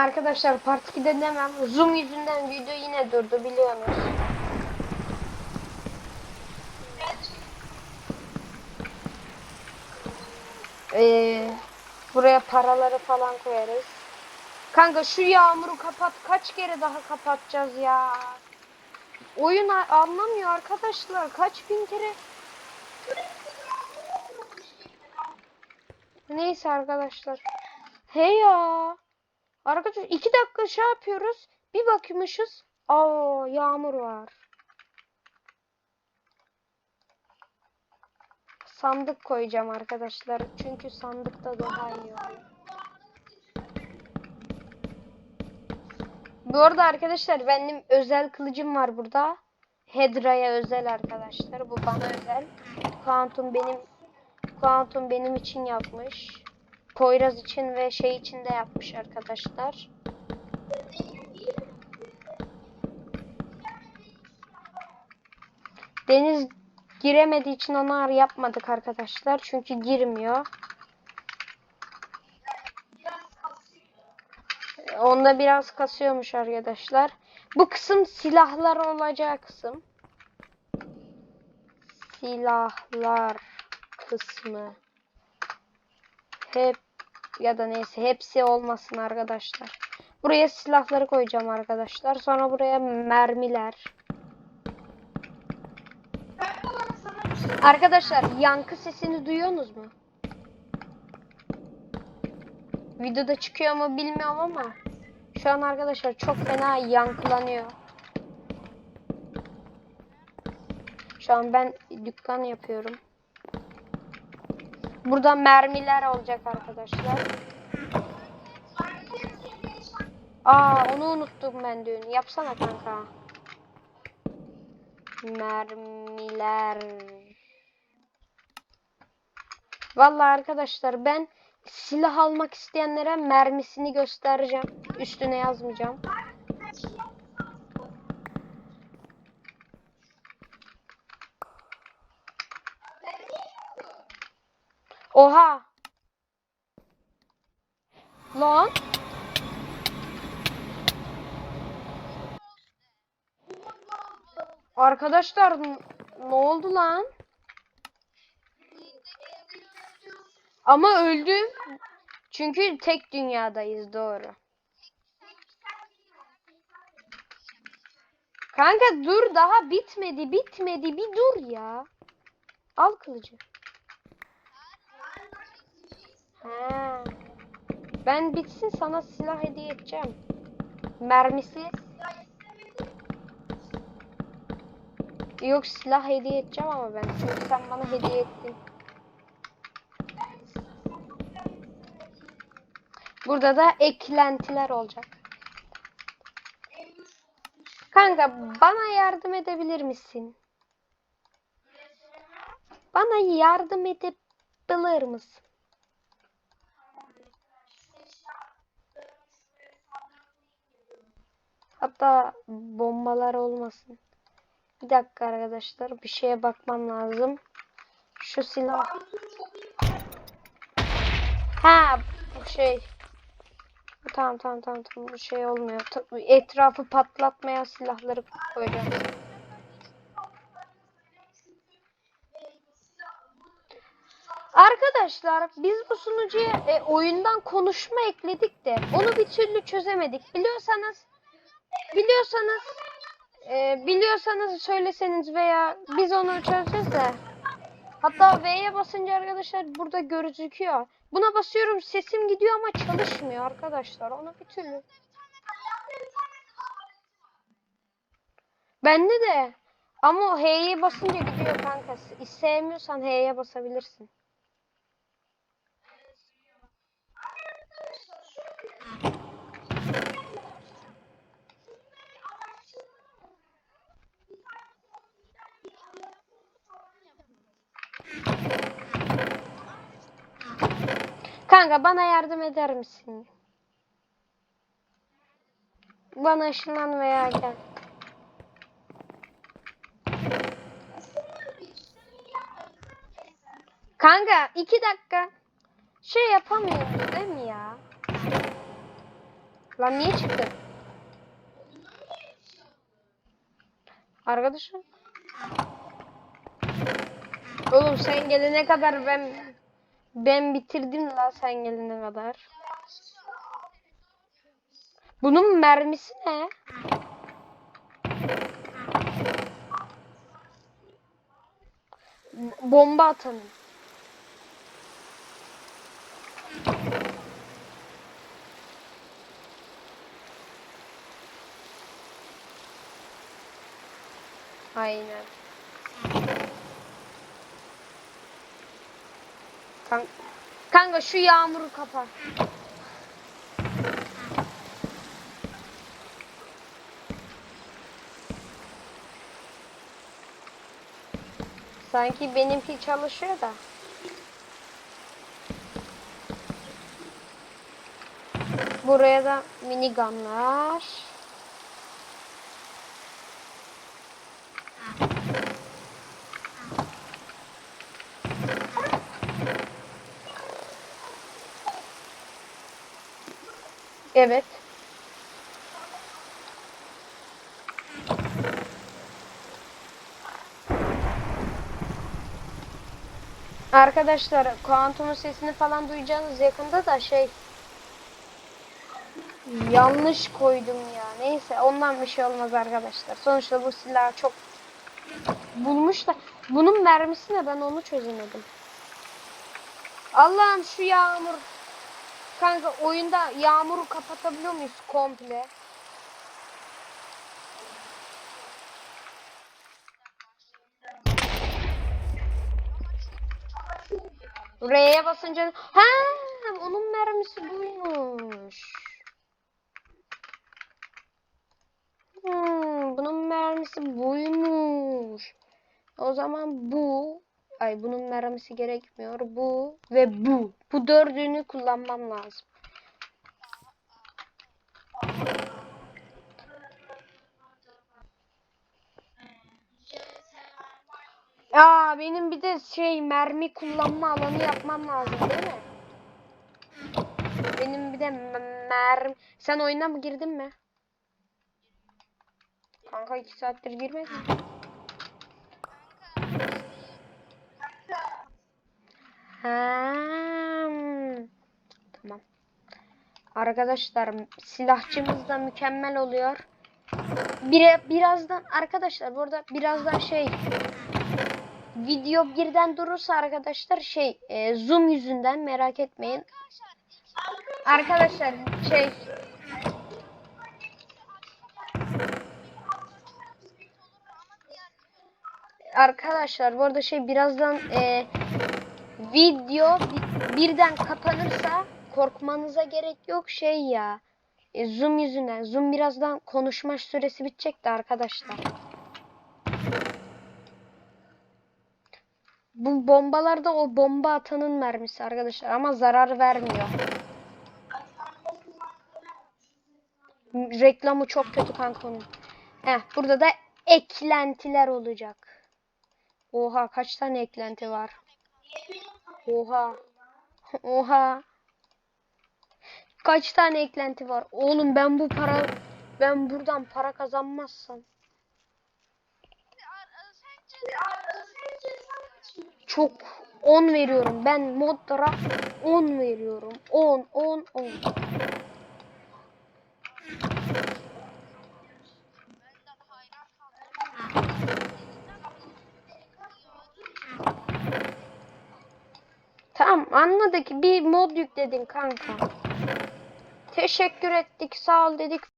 Arkadaşlar part 2'de demem. Zoom yüzünden video yine durdu biliyorsunuz. Ee, buraya paraları falan koyarız. Kanka şu yağmuru kapat. Kaç kere daha kapatacağız ya? Oyun anlamıyor arkadaşlar. Kaç bin kere Neyse arkadaşlar. Hey ya. Arkadaşlar iki dakika şey yapıyoruz. Bir bakmışız. Aa yağmur var. Sandık koyacağım arkadaşlar. Çünkü sandıkta daha iyi oluyor. Bu arada arkadaşlar benim özel kılıcım var burada. Hedra'ya özel arkadaşlar. Bu bana özel. Kuantum benim Kuantum benim için yapmış. Poyraz için ve şey için de yapmış arkadaşlar. Deniz giremediği için onu yapmadık arkadaşlar. Çünkü girmiyor. Onda biraz kasıyormuş arkadaşlar. Bu kısım silahlar olacağı kısım. Silahlar kısmı. Hep ya da neyse hepsi olmasın arkadaşlar. Buraya silahları koyacağım arkadaşlar. Sonra buraya mermiler. Arkadaşlar yankı sesini duyuyorsunuz mu? Videoda çıkıyor mu bilmiyorum ama şu an arkadaşlar çok fena yankılanıyor. Şu an ben dükkan yapıyorum. Burada mermiler olacak arkadaşlar. Aa onu unuttum ben dün. Yapsana kanka. Mermiler. Vallahi arkadaşlar ben silah almak isteyenlere mermisini göstereceğim. Üstüne yazmayacağım. Oha. Lan. Arkadaşlar ne oldu lan? Ama öldüm. Çünkü tek dünyadayız doğru. Kanka dur daha bitmedi bitmedi bir dur ya. Al kılıcı. Ha. Ben bitsin sana silah hediye edeceğim. Mermisi. Yok silah hediye edeceğim ama ben. Çünkü sen bana hediye ettin. Burada da eklentiler olacak. Kanka bana yardım edebilir misin? Bana yardım edebilir misin? Hatta bombalar olmasın. Bir dakika arkadaşlar bir şeye bakmam lazım. Şu silah. Ha bu şey. Tamam tamam tamam tamam bu şey olmuyor. Etrafı patlatmayan silahları koyacağım. Arkadaşlar biz bu sunucuya e, oyundan konuşma ekledik de onu bir türlü çözemedik. Biliyorsanız biliyorsanız e, biliyorsanız söyleseniz veya biz onu çözeceğiz de. Hatta V'ye basınca arkadaşlar burada gözüküyor. Buna basıyorum sesim gidiyor ama çalışmıyor arkadaşlar. Onu bir türlü. Bende de. Ama H'ye basınca gidiyor kanka. Sevmiyorsan H'ye basabilirsin. Kanka bana yardım eder misin? Bana ışınlan veya gel. Kanka iki dakika. Şey yapamıyoruz değil mi ya? Lan niye çıktın? Arkadaşım. Oğlum sen gelene kadar ben ben bitirdim la sen gelene kadar. Bunun mermisi ne? Bomba atanın. Aynen. Kan Kanka şu yağmuru kapat. Sanki benimki çalışıyor da. Buraya da minigunlar. Evet. Arkadaşlar kuantumun sesini falan duyacağınız yakında da şey yanlış koydum ya. Neyse ondan bir şey olmaz arkadaşlar. Sonuçta bu silah çok bulmuş da bunun mermisi ben onu çözemedim. Allah'ım şu yağmur Kanka oyunda yağmuru kapatabiliyor muyuz komple? R'ye basınca ha onun mermisi buymuş. Hmm, bunun mermisi buymuş. O zaman bu ay bunun mermisi gerekmiyor. Bu ve bu. Bu dördünü kullanmam lazım. Aa benim bir de şey mermi kullanma alanı yapmam lazım değil mi? Benim bir de me- mermi... Sen oyuna mı girdin mi? Kanka iki saattir girmedin. Ha. Tamam. Arkadaşlar silahçımız da mükemmel oluyor. Bire, birazdan arkadaşlar burada birazdan şey video birden durursa arkadaşlar şey e, zoom yüzünden merak etmeyin. Arkadaşlar şey Arkadaşlar bu arada şey birazdan e, video bi- birden kapanırsa korkmanıza gerek yok şey ya. E, zoom yüzünden. Zoom birazdan konuşma süresi bitecek de arkadaşlar. Bu bombalar da o bomba atanın mermisi arkadaşlar ama zarar vermiyor. Reklamı çok kötü kanka onun. Heh, burada da eklentiler olacak. Oha kaç tane eklenti var? Oha. Oha. Kaç tane eklenti var? Oğlum ben bu para ben buradan para kazanmazsam çok 10 veriyorum. Ben modlara 10 veriyorum. 10 10 10. Tamam anladık. Bir mod yükledin kanka. Teşekkür ettik. Sağ ol dedik.